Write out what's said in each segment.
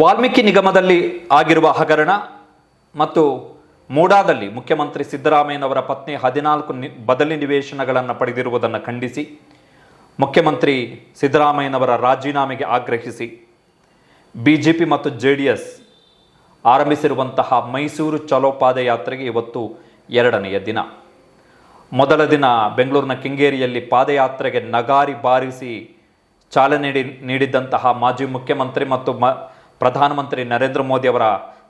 ವಾಲ್ಮೀಕಿ ನಿಗಮದಲ್ಲಿ ಆಗಿರುವ ಹಗರಣ ಮತ್ತು ಮೂಡಾದಲ್ಲಿ ಮುಖ್ಯಮಂತ್ರಿ ಸಿದ್ದರಾಮಯ್ಯನವರ ಪತ್ನಿ ಹದಿನಾಲ್ಕು ನಿ, ಬದಲಿ ನಿವೇಶನಗಳನ್ನು ಪಡೆದಿರುವುದನ್ನು ಖಂಡಿಸಿ, ಮುಖ್ಯಮಂತ್ರಿ ಸಿದ್ದರಾಮಯ್ಯನವರ ರಾಜೀನಾಮೆಗೆ ಆಗ್ರಹಿಸಿ, ಬಿಜೆಪಿ ಮತ್ತು ಜೆ ಡಿ ಎಸ್ ಆರಂಭಿಸಿರುವಂತಹ ಮೈಸೂರು ಚಲೋ ಪಾದಯಾತ್ರೆಗೆ ಇವತ್ತು ಎರಡನೆಯ ದಿನ. ಮೊದಲ ದಿನ ಬೆಂಗಳೂರಿನ ಕೆಂಗೇರಿಯಲ್ಲಿ ಪಾದಯಾತ್ರೆಗೆ ನಗಾರಿ ಬಾರಿಸಿ ಚಾಲನೆ ನೀಡಿ, ನೀಡಿದ್ದಂತಹ ಮಾಜಿ ಮುಖ್ಯಮಂತ್ರಿ ಮತ್ತು ಮ ಪ್ರಧಾನಮಂತ್ರಿ ನರೇಂದ್ರ ಮೋದಿ ಅವರ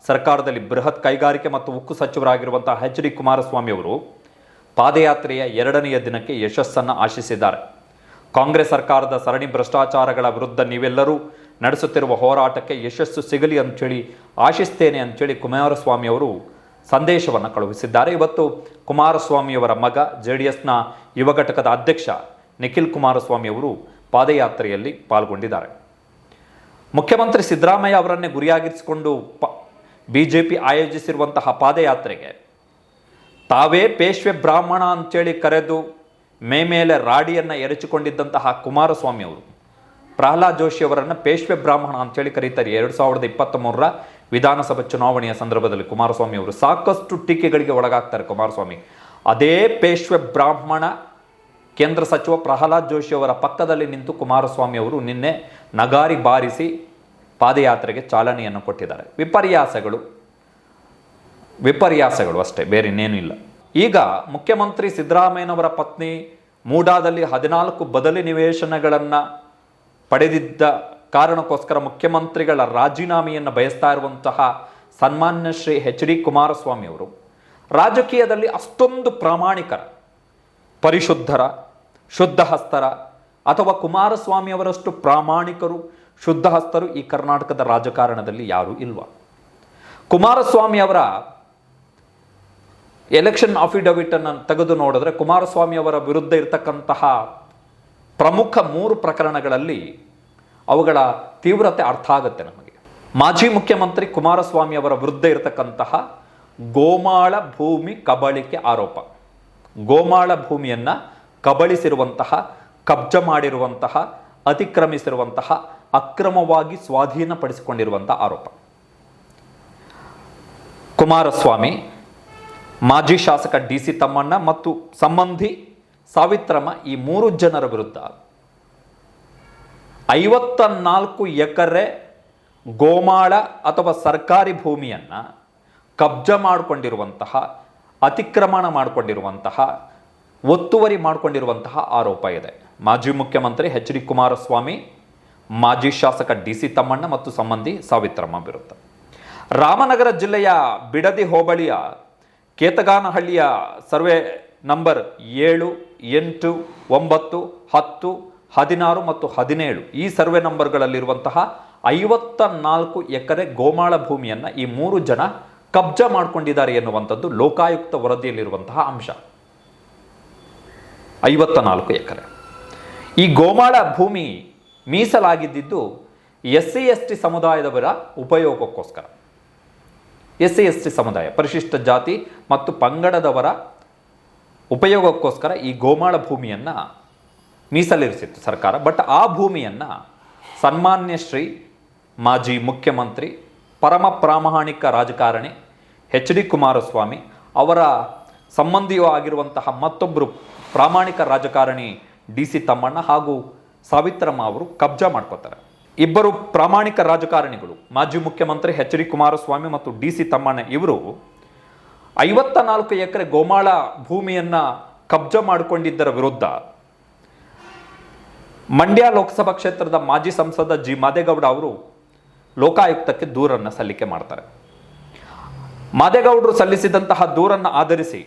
ಸರ್ಕಾರದಲ್ಲಿ ಬೃಹತ್ ಕೈಗಾರಿಕೆ ಮತ್ತು ಉಕ್ಕು ಸಚಿವರಾಗಿರುವಂತಹ ಎಚ್ ಡಿ ಕುಮಾರಸ್ವಾಮಿ ಅವರು ಪಾದಯಾತ್ರೆಯ ಎರಡನೆಯ ದಿನಕ್ಕೆ ಯಶಸ್ಸನ್ನು ಆಶಿಸಿದ್ದಾರೆ. ಕಾಂಗ್ರೆಸ್ ಸರ್ಕಾರದ ಸರಣಿ ಭ್ರಷ್ಟಾಚಾರಗಳ ವಿರುದ್ಧ ನೀವೆಲ್ಲರೂ ನಡೆಸುತ್ತಿರುವ ಹೋರಾಟಕ್ಕೆ ಯಶಸ್ಸು ಸಿಗಲಿ ಅಂಥೇಳಿ ಆಶಿಸ್ತೇನೆ ಅಂಥೇಳಿ ಕುಮಾರಸ್ವಾಮಿ ಅವರು ಸಂದೇಶವನ್ನು ಕಳುಹಿಸಿದ್ದಾರೆ. ಇವತ್ತು ಕುಮಾರಸ್ವಾಮಿಯವರ ಮಗ ಜೆ ಡಿ ಎಸ್ನ ಯುವ ಘಟಕದ ಅಧ್ಯಕ್ಷ ನಿಖಿಲ್ ಕುಮಾರಸ್ವಾಮಿ ಅವರು ಪಾದಯಾತ್ರೆಯಲ್ಲಿ ಪಾಲ್ಗೊಂಡಿದ್ದಾರೆ. ಮುಖ್ಯಮಂತ್ರಿ ಸಿದ್ದರಾಮಯ್ಯ ಅವರನ್ನೇ ಗುರಿಯಾಗಿರಿಸಿಕೊಂಡು ಪ ಬಿಜೆಪಿ ಆಯೋಜಿಸಿರುವಂತಹ ಪಾದಯಾತ್ರೆಗೆ ತಾವೇ ಪೇಶ್ವೆ ಬ್ರಾಹ್ಮಣ ಅಂತೇಳಿ ಕರೆದು ಮೇ ಮೇಲೆ ರಾಡಿಯನ್ನು ಎರಚಿಕೊಂಡಿದ್ದಂತಹ ಕುಮಾರಸ್ವಾಮಿ ಅವರು, ಪ್ರಹ್ಲಾದ್ ಜೋಶಿ ಅವರನ್ನು ಪೇಶ್ವೆ ಬ್ರಾಹ್ಮಣ ಅಂತೇಳಿ ಕರೀತಾರೆ. ಎರಡು ಸಾವಿರದ ಇಪ್ಪತ್ತ್ ಮೂರರ ವಿಧಾನಸಭಾ ಚುನಾವಣೆಯ ಸಂದರ್ಭದಲ್ಲಿ ಕುಮಾರಸ್ವಾಮಿ ಅವರು ಸಾಕಷ್ಟು ಟೀಕೆಗಳಿಗೆ ಒಳಗಾಗ್ತಾರೆ. ಕುಮಾರಸ್ವಾಮಿ, ಅದೇ ಪೇಶ್ವೆ ಬ್ರಾಹ್ಮಣ ಕೇಂದ್ರ ಸಚಿವ ಪ್ರಹ್ಲಾದ್ ಜೋಶಿ ಅವರ ಪಕ್ಕದಲ್ಲಿ ನಿಂತು ಕುಮಾರಸ್ವಾಮಿ ಅವರು ನಿನ್ನೆ ನಗಾರಿ ಬಾರಿಸಿ ಪಾದಯಾತ್ರೆಗೆ ಚಾಲನೆಯನ್ನು ಕೊಟ್ಟಿದ್ದಾರೆ. ವಿಪರ್ಯಾಸಗಳು ವಿಪರ್ಯಾಸಗಳು ಅಷ್ಟೇ, ಬೇರೆ ಇನ್ನೇನು ಇಲ್ಲ. ಈಗ ಮುಖ್ಯಮಂತ್ರಿ ಸಿದ್ದರಾಮಯ್ಯನವರ ಪತ್ನಿ ಮೂಡಾದಲ್ಲಿ ಹದಿನಾಲ್ಕು ಬದಲಿ ನಿವೇಶನಗಳನ್ನು ಪಡೆದಿದ್ದ ಕಾರಣಕ್ಕೋಸ್ಕರ ಮುಖ್ಯಮಂತ್ರಿಗಳ ರಾಜೀನಾಮೆಯನ್ನು ಬಯಸ್ತಾ ಇರುವಂತಹ ಸನ್ಮಾನ್ಯ ಶ್ರೀ ಎಚ್ ಡಿ ಕುಮಾರಸ್ವಾಮಿ ಅವರು ರಾಜಕೀಯದಲ್ಲಿ ಅಷ್ಟೊಂದು ಪ್ರಾಮಾಣಿಕರ. ಪರಿಶುದ್ಧರ, ಶುದ್ಧಹಸ್ತರ ಅಥವಾ ಕುಮಾರಸ್ವಾಮಿಯವರಷ್ಟು ಪ್ರಾಮಾಣಿಕರು, ಶುದ್ಧಹಸ್ತರು ಈ ಕರ್ನಾಟಕದ ರಾಜಕಾರಣದಲ್ಲಿ ಯಾರೂ ಇಲ್ವಾ? ಕುಮಾರಸ್ವಾಮಿಯವರ ಎಲೆಕ್ಷನ್ ಅಫಿಡವಿಟ್ ಅನ್ನು ತೆಗೆದು ನೋಡಿದ್ರೆ ಕುಮಾರಸ್ವಾಮಿಯವರ ವಿರುದ್ಧ ಇರತಕ್ಕಂತಹ ಪ್ರಮುಖ ಮೂರು ಪ್ರಕರಣಗಳಲ್ಲಿ ಅವುಗಳ ತೀವ್ರತೆ ಅರ್ಥ ಆಗುತ್ತೆ ನಮಗೆ. ಮಾಜಿ ಮುಖ್ಯಮಂತ್ರಿ ಕುಮಾರಸ್ವಾಮಿಯವರ ವಿರುದ್ಧ ಇರತಕ್ಕಂತಹ ಗೋಮಾಳ ಭೂಮಿ ಕಬಳಿಕೆ ಆರೋಪ. ಗೋಮಾಳ ಭೂಮಿಯನ್ನು ಕಬಳಿಸಿರುವಂತಹ, ಕಬ್ಜ ಮಾಡಿರುವಂತಹ, ಅತಿಕ್ರಮಿಸಿರುವಂತಹ, ಅಕ್ರಮವಾಗಿ ಸ್ವಾಧೀನಪಡಿಸಿಕೊಂಡಿರುವಂತಹ ಆರೋಪ. ಕುಮಾರಸ್ವಾಮಿ, ಮಾಜಿ ಶಾಸಕ ಡಿ ಸಿ ತಮ್ಮಣ್ಣ ಮತ್ತು ಸಂಬಂಧಿ ಸಾವಿತ್ರಮ್ಮ ಈ ಮೂರು ಜನರ ವಿರುದ್ಧ ಐವತ್ತ ನಾಲ್ಕು ಎಕರೆ ಗೋಮಾಳ ಅಥವಾ ಸರ್ಕಾರಿ ಭೂಮಿಯನ್ನು ಕಬ್ಜ ಮಾಡಿಕೊಂಡಿರುವಂತಹ ಅತಿಕ್ರಮಣ ಮಾಡಿಕೊಂಡಿರುವಂತಹ, ಒತ್ತುವರಿ ಮಾಡಿಕೊಂಡಿರುವಂತಹ ಆರೋಪ ಇದೆ. ಮಾಜಿ ಮುಖ್ಯಮಂತ್ರಿ ಎಚ್ ಡಿ ಕುಮಾರಸ್ವಾಮಿ, ಮಾಜಿ ಶಾಸಕ ಡಿ ಸಿ ತಮ್ಮಣ್ಣ ಮತ್ತು ಸಂಬಂಧಿ ಸಾವಿತ್ರಮ್ಮ ವಿರುದ್ಧ. ರಾಮನಗರ ಜಿಲ್ಲೆಯ ಬಿಡದಿ ಹೋಬಳಿಯ ಕೇತಗಾನಹಳ್ಳಿಯ ಸರ್ವೆ ನಂಬರ್ ಏಳು, ಎಂಟು, ಒಂಬತ್ತು, ಹತ್ತು, ಹದಿನಾರು ಮತ್ತು ಹದಿನೇಳು ಈ ಸರ್ವೆ ನಂಬರ್ಗಳಲ್ಲಿರುವಂತಹ ಐವತ್ತ ನಾಲ್ಕು ಎಕರೆ ಗೋಮಾಳ ಭೂಮಿಯನ್ನು ಈ ಮೂರು ಜನ ಕಬ್ಜಾ ಮಾಡಿಕೊಂಡಿದ್ದಾರೆ ಎನ್ನುವಂಥದ್ದು ಲೋಕಾಯುಕ್ತ ವರದಿಯಲ್ಲಿರುವಂತಹ ಅಂಶ. ಐವತ್ತ ನಾಲ್ಕು ಎಕರೆ. ಈ ಗೋಮಾಳ ಭೂಮಿ ಮೀಸಲಾಗಿದ್ದಿದ್ದು ಎಸ್ ಸಿ ಎಸ್ ಟಿ ಸಮುದಾಯದವರ ಉಪಯೋಗಕ್ಕೋಸ್ಕರ. ಎಸ್ ಸಿ ಎಸ್ ಟಿ ಸಮುದಾಯ, ಪರಿಶಿಷ್ಟ ಜಾತಿ ಮತ್ತು ಪಂಗಡದವರ ಉಪಯೋಗಕ್ಕೋಸ್ಕರ ಈ ಗೋಮಾಳ ಭೂಮಿಯನ್ನು ಮೀಸಲಿರಿಸಿತ್ತು ಸರ್ಕಾರ. ಬಟ್ ಆ ಭೂಮಿಯನ್ನು ಸನ್ಮಾನ್ಯ ಶ್ರೀ ಮಾಜಿ ಮುಖ್ಯಮಂತ್ರಿ ಪರಮ ಪ್ರಾಮಾಣಿಕ ರಾಜಕಾರಣಿ ಎಚ್ ಡಿ ಕುಮಾರಸ್ವಾಮಿ ಅವರ ಸಂಬಂಧಿಯೂ ಆಗಿರುವಂತಹ ಮತ್ತೊಬ್ಬರು ಪ್ರಾಮಾಣಿಕ ರಾಜಕಾರಣಿ ಡಿ ಸಿ ತಮ್ಮಣ್ಣ ಹಾಗೂ ಸಾವಿತ್ರಮ್ಮ ಅವರು ಕಬ್ಜಾ ಮಾಡ್ಕೋತಾರೆ. ಇಬ್ಬರು ಪ್ರಾಮಾಣಿಕ ರಾಜಕಾರಣಿಗಳು, ಮಾಜಿ ಮುಖ್ಯಮಂತ್ರಿ ಎಚ್ ಡಿ ಕುಮಾರಸ್ವಾಮಿ ಮತ್ತು ಡಿ ಸಿ ತಮ್ಮಣ್ಣ ಇವರು ಐವತ್ತ ನಾಲ್ಕು ಎಕರೆ ಗೋಮಾಳ ಭೂಮಿಯನ್ನ ಕಬ್ಜಾ ಮಾಡಿಕೊಂಡಿದ್ದರ ವಿರುದ್ಧ ಮಂಡ್ಯ ಲೋಕಸಭಾ ಕ್ಷೇತ್ರದ ಮಾಜಿ ಸಂಸದ ಜಿ. ಮಾದೇಗೌಡ ಅವರು ಲೋಕಾಯುಕ್ತಕ್ಕೆ ದೂರನ್ನು ಸಲ್ಲಿಕೆ ಮಾಡ್ತಾರೆ. ಮಾದೇಗೌಡರು ಸಲ್ಲಿಸಿದಂತಹ ದೂರನ್ನು ಆಧರಿಸಿ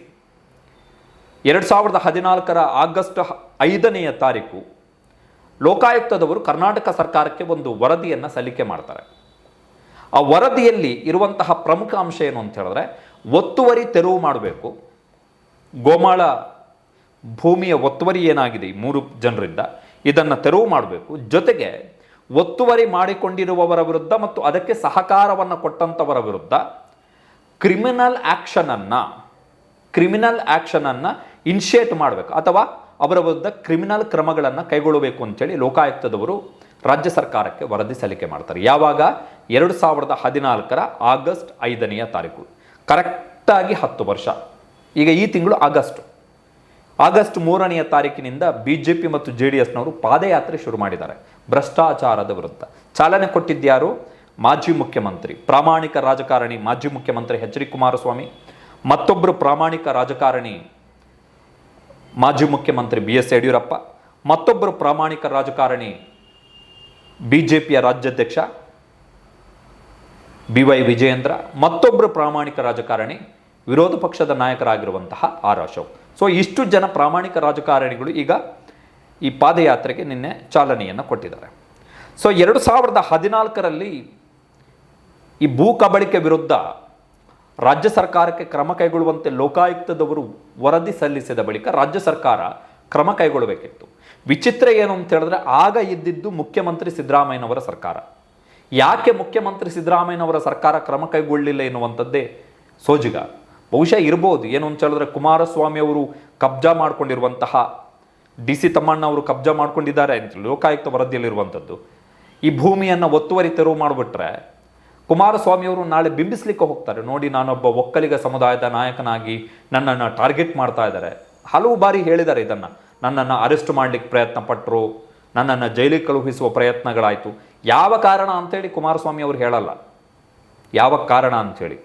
ಎರಡು ಸಾವಿರದ ಹದಿನಾಲ್ಕರ ಆಗಸ್ಟ್ ಐದನೆಯ ತಾರೀಕು ಲೋಕಾಯುಕ್ತದವರು ಕರ್ನಾಟಕ ಸರ್ಕಾರಕ್ಕೆ ಒಂದು ವರದಿಯನ್ನು ಸಲ್ಲಿಕೆ ಮಾಡ್ತಾರೆ. ಆ ವರದಿಯಲ್ಲಿ ಇರುವಂತಹ ಪ್ರಮುಖ ಅಂಶ ಏನು ಅಂತ ಹೇಳಿದ್ರೆ ಒತ್ತುವರಿ ತೆರವು ಮಾಡಬೇಕು. ಗೋಮಾಳ ಭೂಮಿಯ ಒತ್ತುವರಿ ಏನಾಗಿದೆ ಮೂರು ಜನರಿಂದ? ಇದನ್ನು ತೆರವು ಮಾಡಬೇಕು. ಜೊತೆಗೆ ಒತ್ತುವರಿ ಮಾಡಿಕೊಂಡಿರುವವರ ವಿರುದ್ಧ ಮತ್ತು ಅದಕ್ಕೆ ಸಹಕಾರವನ್ನು ಕೊಟ್ಟಂಥವರ ವಿರುದ್ಧ ಕ್ರಿಮಿನಲ್ ಆ್ಯಕ್ಷನನ್ನು ಕ್ರಿಮಿನಲ್ ಆ್ಯಕ್ಷನನ್ನು ಇನಿಷಿಯೇಟ್ ಮಾಡಬೇಕು. ಅಥವಾ ಅವರ ವಿರುದ್ಧ ಕ್ರಿಮಿನಲ್ ಕ್ರಮಗಳನ್ನು ಕೈಗೊಳ್ಳಬೇಕು ಅಂತೇಳಿ ಲೋಕಾಯುಕ್ತದವರು ರಾಜ್ಯ ಸರ್ಕಾರಕ್ಕೆ ವರದಿ ಸಲ್ಲಿಕೆ ಮಾಡ್ತಾರೆ. ಯಾವಾಗ? ಎರಡು ಸಾವಿರದ ಹದಿನಾಲ್ಕರ ಆಗಸ್ಟ್ ಐದನೆಯ ತಾರೀಕು. ಕರೆಕ್ಟಾಗಿ ಹತ್ತು ವರ್ಷ. ಈಗ ಈ ತಿಂಗಳು ಆಗಸ್ಟ್. ಆಗಸ್ಟ್ ಮೂರನೆಯ ತಾರೀಕಿನಿಂದ ಬಿ ಜೆ ಪಿ ಮತ್ತು ಜೆ ಡಿ ಎಸ್ನವರು ಪಾದಯಾತ್ರೆ ಶುರು ಮಾಡಿದ್ದಾರೆ. ಭ್ರಷ್ಟಾಚಾರದ ವಿರುದ್ಧ. ಚಾಲನೆ ಕೊಟ್ಟಿದ್ಯಾರು? ಮಾಜಿ ಮುಖ್ಯಮಂತ್ರಿ, ಪ್ರಾಮಾಣಿಕ ರಾಜಕಾರಣಿ ಮಾಜಿ ಮುಖ್ಯಮಂತ್ರಿ ಎಚ್ ಡಿ ಕುಮಾರಸ್ವಾಮಿ ಮತ್ತೊಬ್ಬರು ಪ್ರಾಮಾಣಿಕ ರಾಜಕಾರಣಿ ಮಾಜಿ ಮುಖ್ಯಮಂತ್ರಿ ಬಿ ಎಸ್ ಯಡಿಯೂರಪ್ಪ ಮತ್ತೊಬ್ಬರು ಪ್ರಾಮಾಣಿಕ ರಾಜಕಾರಣಿ ಬಿ ಜೆ ಪಿಯ ರಾಜ್ಯಾಧ್ಯಕ್ಷ ಬಿ ವೈ ವಿಜಯೇಂದ್ರ ಮತ್ತೊಬ್ಬರು ಪ್ರಾಮಾಣಿಕ ರಾಜಕಾರಣಿ ವಿರೋಧ ಪಕ್ಷದ ನಾಯಕರಾಗಿರುವಂತಹ ಆರ್ ಅಶೋಕ್. ಸೊ ಇಷ್ಟು ಜನ ಪ್ರಾಮಾಣಿಕ ರಾಜಕಾರಣಿಗಳು ಈಗ ಈ ಪಾದಯಾತ್ರೆಗೆ ನಿನ್ನೆ ಚಾಲನೆಯನ್ನು ಕೊಟ್ಟಿದ್ದಾರೆ. ಸೊ ಎರಡು ಸಾವಿರದ ಹದಿನಾಲ್ಕರಲ್ಲಿ ಈ ಭೂ ಕಬಳಿಕೆ ವಿರುದ್ಧ ರಾಜ್ಯ ಸರ್ಕಾರಕ್ಕೆ ಕ್ರಮ ಕೈಗೊಳ್ಳುವಂತೆ ಲೋಕಾಯುಕ್ತದವರು ವರದಿ ಸಲ್ಲಿಸಿದ ಬಳಿಕ ರಾಜ್ಯ ಸರ್ಕಾರ ಕ್ರಮ ಕೈಗೊಳ್ಳಬೇಕಿತ್ತು. ವಿಚಿತ್ರ ಏನು ಅಂತ ಹೇಳಿದ್ರೆ ಆಗ ಇದ್ದಿದ್ದು ಮುಖ್ಯಮಂತ್ರಿ ಸಿದ್ದರಾಮಯ್ಯನವರ ಸರ್ಕಾರ. ಯಾಕೆ ಮುಖ್ಯಮಂತ್ರಿ ಸಿದ್ದರಾಮಯ್ಯನವರ ಸರ್ಕಾರ ಕ್ರಮ ಕೈಗೊಳ್ಳಲಿಲ್ಲ ಎನ್ನುವಂಥದ್ದೇ ಸೋಜಿಗ. ಬಹುಶಃ ಇರ್ಬೋದು. ಏನು ಅಂತ ಹೇಳಿದ್ರೆ ಕುಮಾರಸ್ವಾಮಿ ಅವರು ಕಬ್ಜಾ ಮಾಡಿಕೊಂಡಿರುವಂತಹ ಡಿ ಸಿ ತಮ್ಮಣ್ಣ ಅವರು ಕಬ್ಜಾ ಮಾಡ್ಕೊಂಡಿದ್ದಾರೆ ಅಂತ ಲೋಕಾಯುಕ್ತ ವರದಿಯಲ್ಲಿರುವಂಥದ್ದು. ಈ ಭೂಮಿಯನ್ನು ಒತ್ತುವರಿ ತೆರವು ಮಾಡಿಬಿಟ್ರೆ ಕುಮಾರಸ್ವಾಮಿ ಅವರು ನಾಳೆ ಬಿಂಬಿಸ್ಲಿಕ್ಕೆ ಹೋಗ್ತಾರೆ. ನೋಡಿ ನಾನೊಬ್ಬ ಒಕ್ಕಲಿಗ ಸಮುದಾಯದ ನಾಯಕನಾಗಿ ನನ್ನನ್ನು ಟಾರ್ಗೆಟ್ ಮಾಡ್ತಾ ಇದ್ದಾರೆ. ಹಲವು ಬಾರಿ ಹೇಳಿದ್ದಾರೆ ಇದನ್ನು. ನನ್ನನ್ನು ಅರೆಸ್ಟ್ ಮಾಡಲಿಕ್ಕೆ ಪ್ರಯತ್ನ ಪಟ್ಟರು ನನ್ನನ್ನು ಜೈಲಿಗೆ ಕಳುಹಿಸುವ ಪ್ರಯತ್ನಗಳಾಯಿತು. ಯಾವ ಕಾರಣ ಅಂತೇಳಿ ಕುಮಾರಸ್ವಾಮಿ ಅವರು ಹೇಳಲ್ಲ. ಯಾವ ಕಾರಣ ಅಂಥೇಳಿ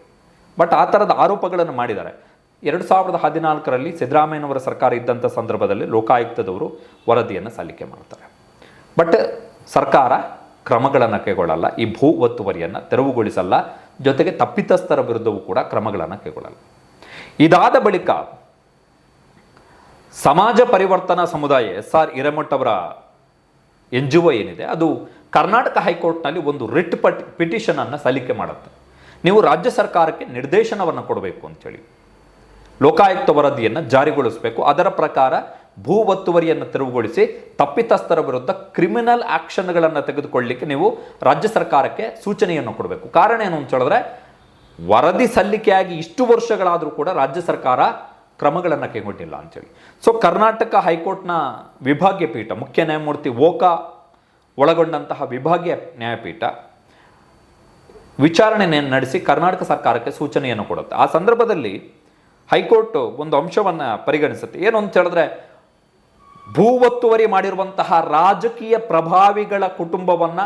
ಬಟ್ ಆ ಥರದ ಆರೋಪಗಳನ್ನು ಮಾಡಿದ್ದಾರೆ. ಎರಡು ಸಾವಿರದ ಹದಿನಾಲ್ಕರಲ್ಲಿ ಸಿದ್ದರಾಮಯ್ಯನವರ ಸರ್ಕಾರ ಇದ್ದಂಥ ಸಂದರ್ಭದಲ್ಲಿ ಲೋಕಾಯುಕ್ತದವರು ವರದಿಯನ್ನು ಸಲ್ಲಿಕೆ ಮಾಡ್ತಾರೆ. ಬಟ್ ಸರ್ಕಾರ ಕ್ರಮಗಳನ್ನು ಕೈಗೊಳ್ಳಲ್ಲ, ಈ ಭೂ ಒತ್ತುವರಿಯನ್ನು ತೆರವುಗೊಳಿಸಲ್ಲ, ಜೊತೆಗೆ ತಪ್ಪಿತಸ್ಥರ ವಿರುದ್ಧವೂ ಕೂಡ ಕ್ರಮಗಳನ್ನು ಕೈಗೊಳ್ಳಲ್ಲ. ಇದಾದ ಬಳಿಕ ಸಮಾಜ ಪರಿವರ್ತನಾ ಸಮುದಾಯ ಎಸ್ ಆರ್ ಹಿರೇಮಠ್ ಅವರ ಎನ್ ಜಿ ಒ ಏನಿದೆ, ಅದು ಕರ್ನಾಟಕ ಹೈಕೋರ್ಟ್ನಲ್ಲಿ ಒಂದು ರಿಟ್ ಪಟ್ ಪಿಟಿಷನನ್ನು ಸಲ್ಲಿಕೆ ಮಾಡುತ್ತೆ. ನೀವು ರಾಜ್ಯ ಸರ್ಕಾರಕ್ಕೆ ನಿರ್ದೇಶನವನ್ನು ಕೊಡಬೇಕು ಅಂತೇಳಿ. ಲೋಕಾಯುಕ್ತ ವರದಿಯನ್ನು ಜಾರಿಗೊಳಿಸಬೇಕು. ಅದರ ಪ್ರಕಾರ ಭೂ ಒತ್ತುವರಿಯನ್ನು ತೆರವುಗೊಳಿಸಿ ತಪ್ಪಿತಸ್ಥರ ವಿರುದ್ಧ ಕ್ರಿಮಿನಲ್ ಆಕ್ಷನ್ಗಳನ್ನು ತೆಗೆದುಕೊಳ್ಳಲಿಕ್ಕೆ ನೀವು ರಾಜ್ಯ ಸರ್ಕಾರಕ್ಕೆ ಸೂಚನೆಯನ್ನು ಕೊಡಬೇಕು. ಕಾರಣ ಏನು ಅಂತ ಹೇಳಿದ್ರೆ, ವರದಿ ಸಲ್ಲಿಕೆಯಾಗಿ ಇಷ್ಟು ವರ್ಷಗಳಾದರೂ ಕೂಡ ರಾಜ್ಯ ಸರ್ಕಾರ ಕ್ರಮಗಳನ್ನು ಕೈಗೊಂಡಿಲ್ಲ ಅಂತೇಳಿ ಸೊ ಕರ್ನಾಟಕ ಹೈಕೋರ್ಟ್ನ ವಿಭಾಗೀಯ ಪೀಠ, ಮುಖ್ಯ ನ್ಯಾಯಮೂರ್ತಿ ಓಕಾ ಒಳಗೊಂಡಂತಹ ವಿಭಾಗೀಯ ನ್ಯಾಯಪೀಠ ವಿಚಾರಣೆಯನ್ನು ನಡೆಸಿ ಕರ್ನಾಟಕ ಸರ್ಕಾರಕ್ಕೆ ಸೂಚನೆಯನ್ನು ಕೊಡುತ್ತೆ. ಆ ಸಂದರ್ಭದಲ್ಲಿ ಹೈಕೋರ್ಟ್ ಒಂದು ಅಂಶವನ್ನು ಪರಿಗಣಿಸುತ್ತೆ. ಏನು ಅಂತ ಹೇಳಿದ್ರೆ ಭೂ ಒತ್ತುವರಿ ಮಾಡಿರುವಂತಹ ರಾಜಕೀಯ ಪ್ರಭಾವಿಗಳ ಕುಟುಂಬವನ್ನ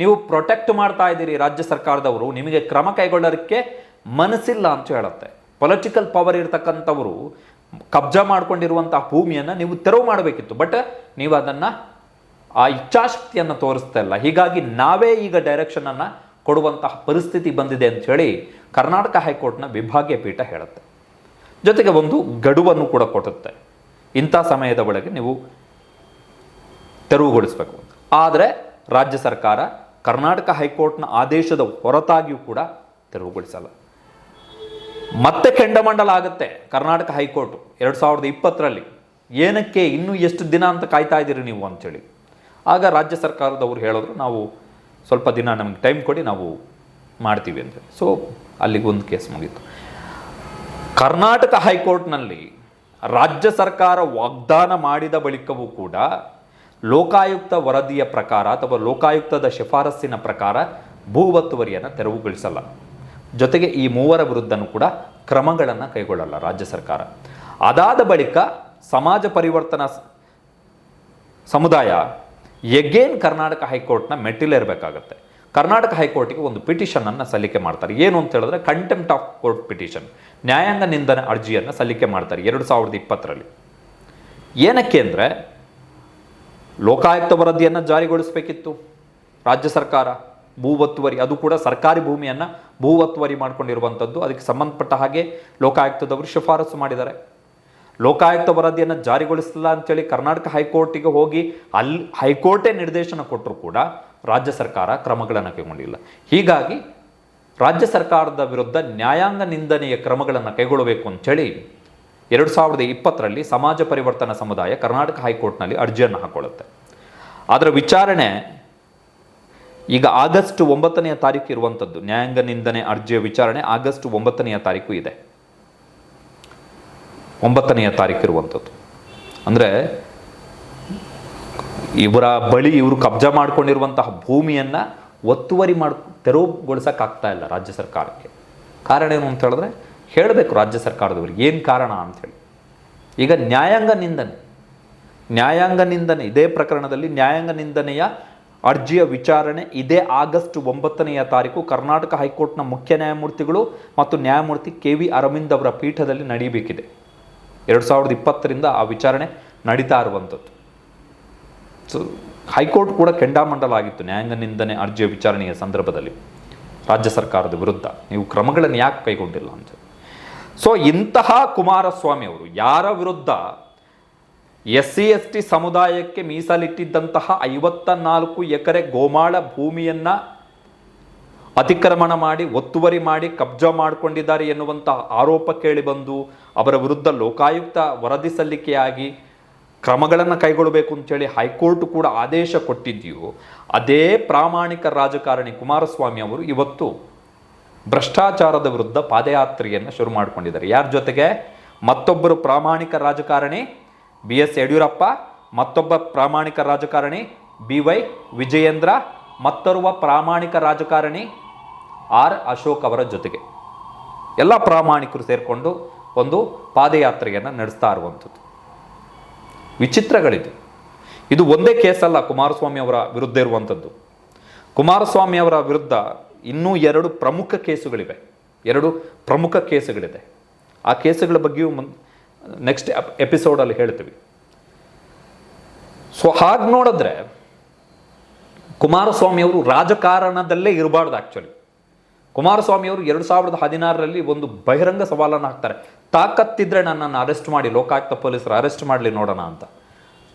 ನೀವು ಪ್ರೊಟೆಕ್ಟ್ ಮಾಡ್ತಾ ಇದ್ದೀರಿ ರಾಜ್ಯ ಸರ್ಕಾರದವರು, ನಿಮಗೆ ಕ್ರಮ ಕೈಗೊಳ್ಳೋದಕ್ಕೆ ಮನಸ್ಸಿಲ್ಲ ಅಂತ ಹೇಳುತ್ತೆ. ಪೊಲಿಟಿಕಲ್ ಪವರ್ ಇರತಕ್ಕಂಥವರು ಕಬ್ಜಾ ಮಾಡಿಕೊಂಡಿರುವಂತಹ ಭೂಮಿಯನ್ನು ನೀವು ತೆರವು ಮಾಡಬೇಕಿತ್ತು. ಬಟ್ ನೀವು ಅದನ್ನು ಆ ಇಚ್ಛಾಶಕ್ತಿಯನ್ನು ತೋರಿಸ್ತಾ ಇಲ್ಲ. ಹೀಗಾಗಿ ನಾವೇ ಈಗ ಡೈರೆಕ್ಷನ್ ಅನ್ನ ಕೊಡುವಂತಹ ಪರಿಸ್ಥಿತಿ ಬಂದಿದೆ ಅಂತ ಹೇಳಿ ಕರ್ನಾಟಕ ಹೈಕೋರ್ಟ್ನ ವಿಭಾಗೀಯ ಪೀಠ ಹೇಳುತ್ತೆ. ಜೊತೆಗೆ ಒಂದು ಗಡುವನ್ನು ಕೂಡ ಕೊಡುತ್ತೆ. ಇಂಥ ಸಮಯದ ಒಳಗೆ ನೀವು ತೆರವುಗೊಳಿಸಬೇಕು. ಆದರೆ ರಾಜ್ಯ ಸರ್ಕಾರ ಕರ್ನಾಟಕ ಹೈಕೋರ್ಟ್ನ ಆದೇಶದ ಹೊರತಾಗಿಯೂ ಕೂಡ ತೆರವುಗೊಳಿಸಲ್ಲ. ಮತ್ತೆ ಕೆಂಡಮಂಡಲ ಆಗುತ್ತೆ ಕರ್ನಾಟಕ ಹೈಕೋರ್ಟ್ ಎರಡು ಸಾವಿರದ ಇಪ್ಪತ್ತರಲ್ಲಿ. ಏನಕ್ಕೆ ಇನ್ನೂ ಎಷ್ಟು ದಿನ ಅಂತ ಕಾಯ್ತಾ ಇದ್ದೀರಿ ನೀವು ಅಂಥೇಳಿ. ಆಗ ರಾಜ್ಯ ಸರ್ಕಾರದವರು ಹೇಳಿದ್ರು, ನಾವು ಸ್ವಲ್ಪ ದಿನ ನಮಗೆ ಟೈಮ್ ಕೊಡಿ, ನಾವು ಮಾಡ್ತೀವಿ ಅಂತ. ಸೊ ಅಲ್ಲಿಗೊಂದು ಕೇಸ್ ಮುಗೀತು. ಕರ್ನಾಟಕ ಹೈಕೋರ್ಟ್ನಲ್ಲಿ ರಾಜ್ಯ ಸರ್ಕಾರ ವಾಗ್ದಾನ ಮಾಡಿದ ಬಳಿಕವೂ ಕೂಡ ಲೋಕಾಯುಕ್ತ ವರದಿಯ ಪ್ರಕಾರ ಅಥವಾ ಲೋಕಾಯುಕ್ತದ ಶಿಫಾರಸ್ಸಿನ ಪ್ರಕಾರ ಭೂ ಒತ್ತುವರಿಯನ್ನು ತೆರವುಗೊಳಿಸಲ್ಲ. ಜೊತೆಗೆ ಈ ಮೂವರ ವಿರುದ್ಧನೂ ಕೂಡ ಕ್ರಮಗಳನ್ನು ಕೈಗೊಳ್ಳಲ್ಲ ರಾಜ್ಯ ಸರ್ಕಾರ. ಅದಾದ ಬಳಿಕ ಸಮಾಜ ಪರಿವರ್ತನಾ ಸಮುದಾಯ ಎಗೇನ್ ಕರ್ನಾಟಕ ಹೈಕೋರ್ಟ್ನ ಮೆಟ್ಟಿಲೇರಬೇಕಾಗತ್ತೆ. ಕರ್ನಾಟಕ ಹೈಕೋರ್ಟ್ಗೆ ಒಂದು ಪಿಟಿಷನನ್ನು ಸಲ್ಲಿಕೆ ಮಾಡ್ತಾರೆ. ಏನು ಅಂತ ಹೇಳಿದ್ರೆ ಕಂಟೆಂಪ್ಟ್ ಆಫ್ ಕೋರ್ಟ್ ಪಿಟಿಷನ್ ನ್ಯಾಯಾಂಗ ನಿಂದನ ಅರ್ಜಿಯನ್ನು ಸಲ್ಲಿಕೆ ಮಾಡ್ತಾರೆ ಎರಡು ಸಾವಿರದ ಇಪ್ಪತ್ತರಲ್ಲಿ. ಏನಕ್ಕೆ ಅಂದರೆ ಲೋಕಾಯುಕ್ತ ವರದಿಯನ್ನು ಜಾರಿಗೊಳಿಸಬೇಕಿತ್ತು. ರಾಜ್ಯ ಸರ್ಕಾರ ಭೂ ಒತ್ತುವರಿ ಅದು ಕೂಡ ಸರ್ಕಾರಿ ಭೂಮಿಯನ್ನು ಭೂ ಒತ್ತುವರಿ ಮಾಡಿಕೊಂಡಿರುವಂಥದ್ದು ಅದಕ್ಕೆ ಸಂಬಂಧಪಟ್ಟ ಹಾಗೆ ಲೋಕಾಯುಕ್ತದವರು ಶಿಫಾರಸು ಮಾಡಿದ್ದಾರೆ. ಲೋಕಾಯುಕ್ತ ವರದಿಯನ್ನು ಜಾರಿಗೊಳಿಸಲಿಲ್ಲ ಅಂತೇಳಿ ಕರ್ನಾಟಕ ಹೈಕೋರ್ಟಿಗೆ ಹೋಗಿ ಅಲ್ಲಿ ಹೈಕೋರ್ಟೇ ನಿರ್ದೇಶನ ಕೊಟ್ಟರು ಕೂಡ ರಾಜ್ಯ ಸರ್ಕಾರ ಕ್ರಮಗಳನ್ನು ಕೈಗೊಂಡಿಲ್ಲ. ಹೀಗಾಗಿ ರಾಜ್ಯ ಸರ್ಕಾರದ ವಿರುದ್ಧ ನ್ಯಾಯಾಂಗ ನಿಂದನೆಯ ಕ್ರಮಗಳನ್ನು ಕೈಗೊಳ್ಳಬೇಕು ಅಂಥೇಳಿ ಎರಡು ಸಾವಿರದ ಇಪ್ಪತ್ತರಲ್ಲಿ ಸಮಾಜ ಪರಿವರ್ತನಾ ಸಮುದಾಯ ಕರ್ನಾಟಕ ಹೈಕೋರ್ಟ್ನಲ್ಲಿ ಅರ್ಜಿಯನ್ನು ಹಾಕೊಳ್ಳುತ್ತೆ. ಅದರ ವಿಚಾರಣೆ ಈಗ ಆಗಸ್ಟ್ ಒಂಬತ್ತನೆಯ ತಾರೀಕು ಇರುವಂಥದ್ದು. ನ್ಯಾಯಾಂಗ ನಿಂದನೆ ಅರ್ಜಿಯ ವಿಚಾರಣೆ ಆಗಸ್ಟ್ ಒಂಬತ್ತನೆಯ ತಾರೀಕು ಇದೆ. ಒಂಬತ್ತನೆಯ ತಾರೀಕು ಇರುವಂಥದ್ದು. ಅಂದರೆ ಇವರ ಬಳಿ ಇವರು ಕಬ್ಜಾ ಮಾಡಿಕೊಂಡಿರುವಂತಹ ಭೂಮಿಯನ್ನು ಒತ್ತುವರಿ ಮಾಡಿ ತೆರವುಗೊಳಿಸೋಕ್ಕಾಗ್ತಾ ಇಲ್ಲ ರಾಜ್ಯ ಸರ್ಕಾರಕ್ಕೆ. ಕಾರಣ ಏನು ಅಂತ ಹೇಳಿದ್ರೆ, ಹೇಳಬೇಕು ರಾಜ್ಯ ಸರ್ಕಾರದವ್ರಿಗೆ ಏನು ಕಾರಣ ಅಂಥೇಳಿ ಈಗ ನ್ಯಾಯಾಂಗ ನಿಂದನೆ ನ್ಯಾಯಾಂಗ ನಿಂದನೆ ಇದೇ ಪ್ರಕರಣದಲ್ಲಿ ನ್ಯಾಯಾಂಗ ನಿಂದನೆಯ ಅರ್ಜಿಯ ವಿಚಾರಣೆ ಇದೇ ಆಗಸ್ಟ್ ಒಂಬತ್ತನೆಯ ತಾರೀಕು ಕರ್ನಾಟಕ ಹೈಕೋರ್ಟ್ನ ಮುಖ್ಯ ನ್ಯಾಯಮೂರ್ತಿಗಳು ಮತ್ತು ನ್ಯಾಯಮೂರ್ತಿ ಕೆ ವಿ ಅರವಿಂದ್ ಅವರ ಪೀಠದಲ್ಲಿ ನಡೀಬೇಕಿದೆ ಎರಡು ಸಾವಿರದ ಇಪ್ಪತ್ತರಿಂದ ಆ ವಿಚಾರಣೆ ನಡೀತಾ ಇರುವಂಥದ್ದು. ಸೊ ಹೈಕೋರ್ಟ್ ಕೂಡ ಕೆಂಡಾಮಂಡಲ ಆಗಿತ್ತು ನ್ಯಾಯಾಂಗ ನಿಂದನೆ ಅರ್ಜಿಯ ವಿಚಾರಣೆಯ ಸಂದರ್ಭದಲ್ಲಿ. ರಾಜ್ಯ ಸರ್ಕಾರದ ವಿರುದ್ಧ. ನೀವು ಕ್ರಮಗಳನ್ನು ಯಾಕೆ ಕೈಗೊಂಡಿಲ್ಲ ಅಂತ. ಸೊ ಇಂತಹ ಕುಮಾರಸ್ವಾಮಿ ಅವರು ಯಾರ ವಿರುದ್ಧ ಎಸ್ ಸಿ ಎಸ್ ಟಿ ಸಮುದಾಯಕ್ಕೆ ಮೀಸಲಿಟ್ಟಿದ್ದಂತಹ ಐವತ್ತ ನಾಲ್ಕು ಎಕರೆ ಗೋಮಾಳ ಭೂಮಿಯನ್ನ ಅತಿಕ್ರಮಣ ಮಾಡಿ, ಒತ್ತುವರಿ ಮಾಡಿ ಕಬ್ಜಾ ಮಾಡಿಕೊಂಡಿದ್ದಾರೆ ಎನ್ನುವಂತಹ ಆರೋಪ ಕೇಳಿಬಂದು ಅವರ ವಿರುದ್ಧ ಲೋಕಾಯುಕ್ತ ವರದಿ ಸಲ್ಲಿಕೆಯಾಗಿ ಕ್ರಮಗಳನ್ನು ಕೈಗೊಳ್ಳಬೇಕು ಅಂತೇಳಿ ಹೈಕೋರ್ಟ್ ಕೂಡ ಆದೇಶ ಕೊಟ್ಟಿದೆಯೋ ಅದೇ ಪ್ರಾಮಾಣಿಕ ರಾಜಕಾರಣಿ ಕುಮಾರಸ್ವಾಮಿ ಅವರು ಇವತ್ತು ಭ್ರಷ್ಟಾಚಾರದ ವಿರುದ್ಧ ಪಾದಯಾತ್ರೆಯನ್ನು ಶುರು ಮಾಡಿಕೊಂಡಿದ್ದಾರೆ. ಯಾರ ಜೊತೆಗೆ? ಮತ್ತೊಬ್ಬರು ಪ್ರಾಮಾಣಿಕ ರಾಜಕಾರಣಿ ಬಿ ಎಸ್ ಯಡಿಯೂರಪ್ಪ, ಮತ್ತೊಬ್ಬ ಪ್ರಾಮಾಣಿಕ ರಾಜಕಾರಣಿ ಬಿ ವೈ ವಿಜಯೇಂದ್ರ, ಮತ್ತೊರುವ ಪ್ರಾಮಾಣಿಕ ರಾಜಕಾರಣಿ ಆರ್ ಅಶೋಕ್ ಅವರ ಜೊತೆಗೆ. ಎಲ್ಲ ಪ್ರಾಮಾಣಿಕರು ಸೇರಿಕೊಂಡು ಒಂದು ಪಾದಯಾತ್ರೆಯನ್ನು ನಡೆಸ್ತಾ ಇರುವಂಥದ್ದು. ವಿಚಿತ್ರಗಳಿದು. ಇದು ಒಂದೇ ಕೇಸಲ್ಲ ಕುಮಾರಸ್ವಾಮಿ ಅವರ ವಿರುದ್ಧ ಇರುವಂಥದ್ದು ಕುಮಾರಸ್ವಾಮಿ ಅವರ ವಿರುದ್ಧ ಇನ್ನೂ ಎರಡು ಪ್ರಮುಖ ಕೇಸುಗಳಿವೆ. ಎರಡು ಪ್ರಮುಖ ಕೇಸುಗಳಿದೆ. ಆ ಕೇಸುಗಳ ಬಗ್ಗೆಯೂ ಮುನ್ ನೆಕ್ಸ್ಟ್ ಎಪಿಸೋಡಲ್ಲಿ ಹೇಳ್ತೀವಿ. ಸೊ ಹಾಗೆ ನೋಡಿದ್ರೆ ಕುಮಾರಸ್ವಾಮಿ ಅವರು ರಾಜಕಾರಣದಲ್ಲೇ ಇರಬಾರ್ದು ಆ್ಯಕ್ಚುಲಿ ಕುಮಾರಸ್ವಾಮಿ ಅವರು ಎರಡು ಸಾವಿರದ ಹದಿನಾರರಲ್ಲಿ ಒಂದು ಬಹಿರಂಗ ಸವಾಲನ್ನು ಹಾಕ್ತಾರೆ. ತಾಕತ್ತಿದ್ರೆ ನನ್ನನ್ನು ಅರೆಸ್ಟ್ ಮಾಡಿ, ಲೋಕಾಯುಕ್ತ ಪೊಲೀಸರು ಅರೆಸ್ಟ್ ಮಾಡಲಿ ನೋಡೋಣ ಅಂತ.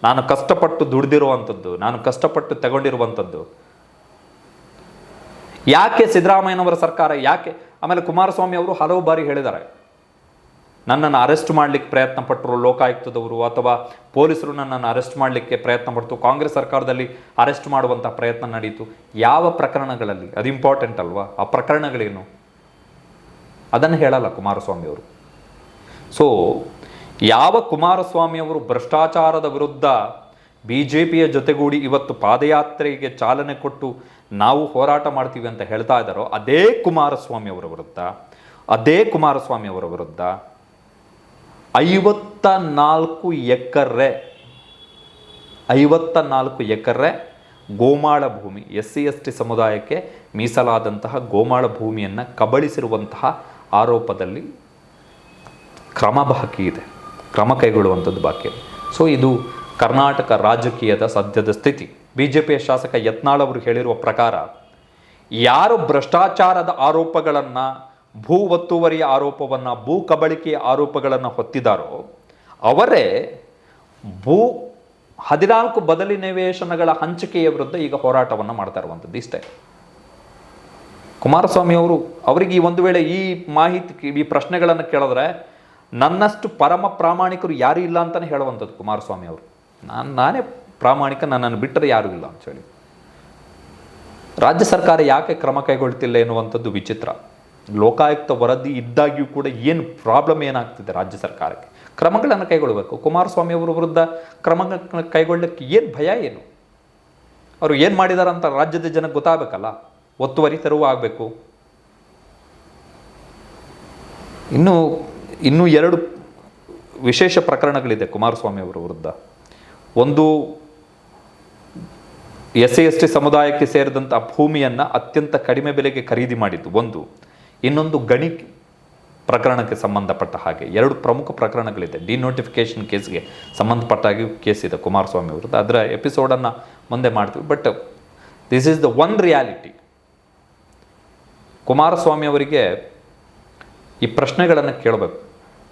ನಾನು ಕಷ್ಟಪಟ್ಟು ದುಡ್ದಿರುವಂಥದ್ದು, ನಾನು ಕಷ್ಟಪಟ್ಟು ತಗೊಂಡಿರುವಂಥದ್ದು. ಯಾಕೆ ಸಿದ್ದರಾಮಯ್ಯನವರ ಸರ್ಕಾರ, ಯಾಕೆ? ಆಮೇಲೆ ಕುಮಾರಸ್ವಾಮಿ ಅವರು ಹಲವು ಬಾರಿ ಹೇಳಿದ್ದಾರೆ. ನನ್ನನ್ನು ಅರೆಸ್ಟ್ ಮಾಡಲಿಕ್ಕೆ ಪ್ರಯತ್ನ ಪಟ್ಟರು ಲೋಕಾಯುಕ್ತದವರು ಅಥವಾ ಪೊಲೀಸರು ನನ್ನನ್ನು ಅರೆಸ್ಟ್ ಮಾಡಲಿಕ್ಕೆ ಪ್ರಯತ್ನ ಪಡ್ತು ಕಾಂಗ್ರೆಸ್ ಸರ್ಕಾರದಲ್ಲಿ ಅರೆಸ್ಟ್ ಮಾಡುವಂಥ ಪ್ರಯತ್ನ ನಡೀತು. ಯಾವ ಪ್ರಕರಣಗಳಲ್ಲಿ? ಅದು ಇಂಪಾರ್ಟೆಂಟ್ ಅಲ್ವಾ? ಆ ಪ್ರಕರಣಗಳೇನು? ಅದನ್ನು ಹೇಳಲ್ಲ ಕುಮಾರಸ್ವಾಮಿ ಅವರು. ಸೊ ಯಾವ ಕುಮಾರಸ್ವಾಮಿ ಅವರು ಭ್ರಷ್ಟಾಚಾರದ ವಿರುದ್ಧ ಬಿ ಜೆ ಪಿಯ ಜೊತೆಗೂಡಿ ಇವತ್ತು ಪಾದಯಾತ್ರೆಗೆ ಚಾಲನೆ ಕೊಟ್ಟು ನಾವು ಹೋರಾಟ ಮಾಡ್ತೀವಿ ಅಂತ ಹೇಳ್ತಾ ಇದ್ದಾರೋ, ಅದೇ ಕುಮಾರಸ್ವಾಮಿ ಅವರ ವಿರುದ್ಧ, ಅದೇ ಕುಮಾರಸ್ವಾಮಿ ಅವರ ವಿರುದ್ಧ ಐವತ್ತ ನಾಲ್ಕು ಎಕರೆ, ಐವತ್ತ ನಾಲ್ಕು ಎಕರೆ ಗೋಮಾಳ ಭೂಮಿ ಎಸ್ ಸಿ ಎಸ್ ಟಿ ಸಮುದಾಯಕ್ಕೆ ಮೀಸಲಾದಂತಹ ಗೋಮಾಳ ಭೂಮಿಯನ್ನು ಕಬಳಿಸಿರುವಂತಹ ಆರೋಪದಲ್ಲಿ ಕ್ರಮ ಬಾಕಿ ಇದೆ. ಕ್ರಮ ಕೈಗೊಳ್ಳುವಂಥದ್ದು ಬಾಕಿ ಇದೆ. ಸೊ ಇದು ಕರ್ನಾಟಕ ರಾಜಕೀಯದ ಸದ್ಯದ ಸ್ಥಿತಿ. ಬಿ ಜೆ ಪಿಯ ಶಾಸಕ ಯತ್ನಾಳ್ ಅವರು ಹೇಳಿರುವ ಪ್ರಕಾರ, ಯಾರು ಭ್ರಷ್ಟಾಚಾರದ ಆರೋಪಗಳನ್ನು, ಭೂ ಒತ್ತುವರಿಯ ಆರೋಪವನ್ನು, ಭೂ ಕಬಳಿಕೆಯ ಆರೋಪಗಳನ್ನು ಹೊತ್ತಿದ್ದಾರೋ ಅವರೇ ಭೂ ಹದಿನಾಲ್ಕು ಬದಲಿ ನಿವೇಶನಗಳ ಹಂಚಿಕೆಯ ವಿರುದ್ಧ ಈಗ ಹೋರಾಟವನ್ನು ಮಾಡ್ತಾ ಇರುವಂಥದ್ದು ಇಷ್ಟೇ. ಕುಮಾರಸ್ವಾಮಿ ಅವರು, ಅವರಿಗೆ ಈ ಒಂದು ವೇಳೆ ಈ ಮಾಹಿತಿ, ಈ ಪ್ರಶ್ನೆಗಳನ್ನು ಕೇಳಿದ್ರೆ ನನ್ನಷ್ಟು ಪರಮ ಪ್ರಾಮಾಣಿಕರು ಯಾರೂ ಇಲ್ಲ ಅಂತಲೇ ಹೇಳುವಂಥದ್ದು ಕುಮಾರಸ್ವಾಮಿ ಅವರು. ನಾನು, ನಾನೇ ಪ್ರಾಮಾಣಿಕ, ನನ್ನನ್ನು ಬಿಟ್ಟರೆ ಯಾರೂ ಇಲ್ಲ ಅಂಥೇಳಿ ರಾಜ್ಯ ಸರ್ಕಾರ ಯಾಕೆ ಕ್ರಮ ಕೈಗೊಳ್ತಿಲ್ಲ ಎನ್ನುವಂಥದ್ದು ವಿಚಿತ್ರ. ಲೋಕಾಯುಕ್ತ ವರದಿ ಇದ್ದಾಗಿಯೂ ಕೂಡ ಏನು ಪ್ರಾಬ್ಲಮ್ ಏನಾಗ್ತಿದೆ ರಾಜ್ಯ ಸರ್ಕಾರಕ್ಕೆ? ಕ್ರಮಗಳನ್ನು ಕೈಗೊಳ್ಳಬೇಕು ಕುಮಾರಸ್ವಾಮಿ ಅವರ ವಿರುದ್ಧ ಕ್ರಮ ಕೈಗೊಳ್ಳಕ್ಕೆ ಏನು ಭಯ ಏನು? ಅವರು ಏನು ಮಾಡಿದ್ದಾರೆ ಅಂತ ರಾಜ್ಯದ ಜನಕ್ಕೆ ಗೊತ್ತಾಗಬೇಕಲ್ಲ? ಒತ್ತುವರಿ ತೆರವು ಆಗಬೇಕು. ಇನ್ನು ಇನ್ನೂ ಎರಡು ವಿಶೇಷ ಪ್ರಕರಣಗಳಿದೆ ಕುಮಾರಸ್ವಾಮಿ ಅವರ ವಿರುದ್ಧ. ಒಂದು ಎಸ್ ಸಿ ಎಸ್ ಟಿ ಸಮುದಾಯಕ್ಕೆ ಸೇರಿದಂಥ ಭೂಮಿಯನ್ನು ಅತ್ಯಂತ ಕಡಿಮೆ ಬೆಲೆಗೆ ಖರೀದಿ ಮಾಡಿದ್ದು ಒಂದು. ಇನ್ನೊಂದು ಗಣಿ ಪ್ರಕರಣಕ್ಕೆ ಸಂಬಂಧಪಟ್ಟ ಹಾಗೆ. ಎರಡು ಪ್ರಮುಖ ಪ್ರಕರಣಗಳಿದೆ. ಡಿನೋಟಿಫಿಕೇಶನ್ ಕೇಸ್ಗೆ ಸಂಬಂಧಪಟ್ಟ ಹಾಗೆ ಕೇಸ್ ಇದೆ ಕುಮಾರಸ್ವಾಮಿ ವಿರುದ್ಧ ಅದರ ಎಪಿಸೋಡನ್ನು ಮುಂದೆ ಮಾಡ್ತೀವಿ. But this is the one reality Kumaraswamy ಅವರಿಗೆ ಈ ಪ್ರಶ್ನೆಗಳನ್ನು ಕೇಳಬೇಕು.